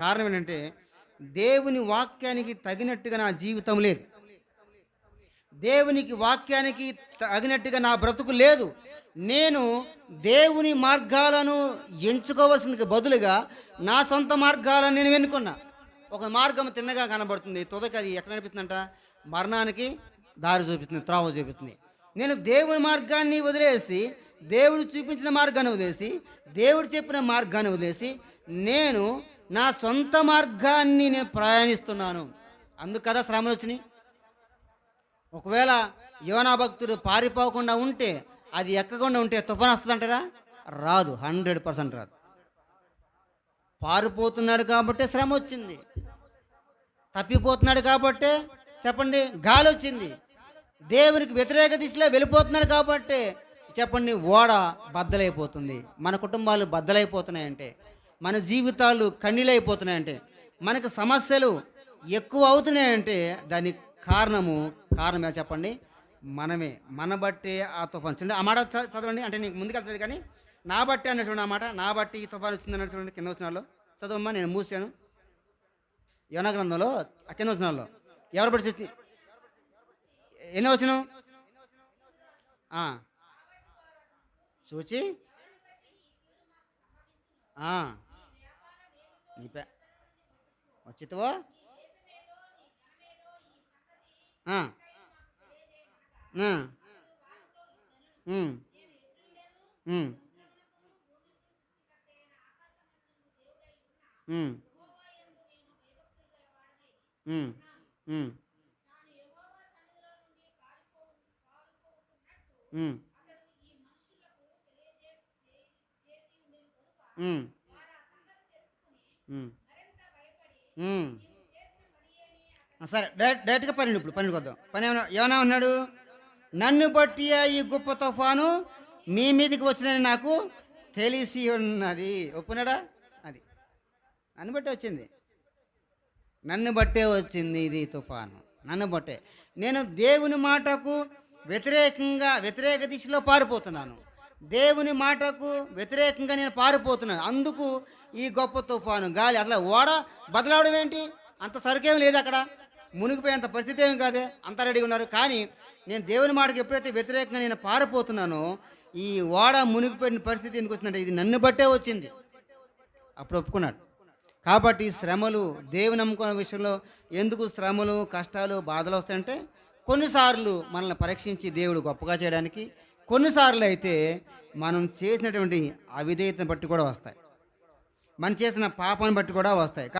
కారణం ఏంటంటే దేవుని వాక్యానికి తగినట్టుగా నా జీవితం లేదు. దేవునికి వాక్యానికి తగినట్టుగా నా బ్రతుకు లేదు. నేను దేవుని మార్గాలను ఎంచుకోవాల్సిందికి బదులుగా నా సొంత మార్గాలను నేను ఎన్నుకున్నా. ఒక మార్గం తిన్నగా కనబడుతుంది. తుదకి అది ఎక్కడ అనిపిస్తుందంట? మరణానికి దారి చూపిస్తుంది త్రావ చూపిస్తుంది. నేను దేవుని మార్గాన్ని వదిలేసి దేవుడు చూపించిన మార్గాన్ని వదిలేసి దేవుడు చెప్పిన మార్గాన్ని వదిలేసి నేను నా సొంత మార్గాన్ని నేను ప్రయాణిస్తున్నాను. అందుకు కదా శ్రమలు వచ్చినాయి ఒకవేళ యోనా భక్తుడు పారిపోకుండా ఉంటే అది ఎక్కకుండా ఉంటే తుఫాన్ వస్తుందంటారా? రాదు హండ్రెడ్ పర్సెంట్ రాదు. పారిపోతున్నాడు కాబట్టే శ్రమ వచ్చింది. తప్పిపోతున్నాడు కాబట్టే చెప్పండి గాలి వచ్చింది. దేవునికి వ్యతిరేక దిశలో వెళ్ళిపోతున్నాడు కాబట్టే చెప్పండి ఓడ బద్దలైపోతుంది. మన కుటుంబాలు బద్దలైపోతున్నాయంటే మన జీవితాలు కన్నీలైపోతున్నాయంటే మనకు సమస్యలు ఎక్కువ అవుతున్నాయంటే దానికి కారణము కారణమే చెప్పండి? మనమే మన బట్టే ఆ తుఫాన్ చూడండి ఆ మాట చ- చదవండి. అంటే నీకు ముందుకు వెళ్తుంది కానీ నా బట్టి అన్న చూడండి ఆ మాట నా బట్టి ఈ తుఫాన్ వచ్చింది అన్నట్టు చూడండి కింద వచ్చినాల్లో చదవమ్మా నేను మూసాను. యోనా గ్రంథంలో ఆ కింద వచనాల్లో ఎవరు బట్టి చేసి ఎన్ని వచ్చిన చూచి నీ పే వచ్చితవో? ఆ. సరే డైరెక్ట్ డైరెక్ట్గా పన్నెండు ఇప్పుడు పన్నెండు కొద్దాం. పని ఏమన్నా ఏమన్నా ఉన్నాడు? నన్ను బట్టి ఈ గొప్ప తుఫాను మీ మీదకి వచ్చిందని నాకు తెలిసి ఉన్నది. ఒప్పున్నాడా అది. నన్ను బట్టే వచ్చింది. నన్ను బట్టే వచ్చింది ఇది తుఫాను. నన్ను బట్టే. నేను దేవుని మాటకు వ్యతిరేకంగా వ్యతిరేక దిశలో పారిపోతున్నాను. దేవుని మాటకు వ్యతిరేకంగా నేను పారిపోతున్నాను. అందుకు ఈ గొప్ప తుఫాను గాలి అసలు ఓడ బదలవడం ఏంటి? అంత సరుకేం లేదు అక్కడ. మునిగిపోయేంత పరిస్థితి ఏమి కాదే? అంత రెడీగా ఉన్నారు. కానీ నేను దేవుని మాటకు ఎప్పుడైతే వ్యతిరేకంగా నేను పారిపోతున్నానో ఈ ఓడ మునిగిపోయిన పరిస్థితి ఎందుకు వచ్చిందంటే ఇది నన్ను బట్టే వచ్చింది. అప్పుడు ఒప్పుకున్నాడు. కాబట్టి శ్రమలు దేవుని నమ్ముకున్న విషయంలో ఎందుకు శ్రమలు కష్టాలు బాధలు వస్తాయంటే కొన్నిసార్లు మనల్ని పరీక్షించి దేవుడు గొప్పగా చేయడానికి కొన్నిసార్లు అయితే మనం చేసినటువంటి అవిధేయతను బట్టి కూడా వస్తాయి. మనం చేసిన పాపాన్ని బట్టి కూడా వస్తాయి.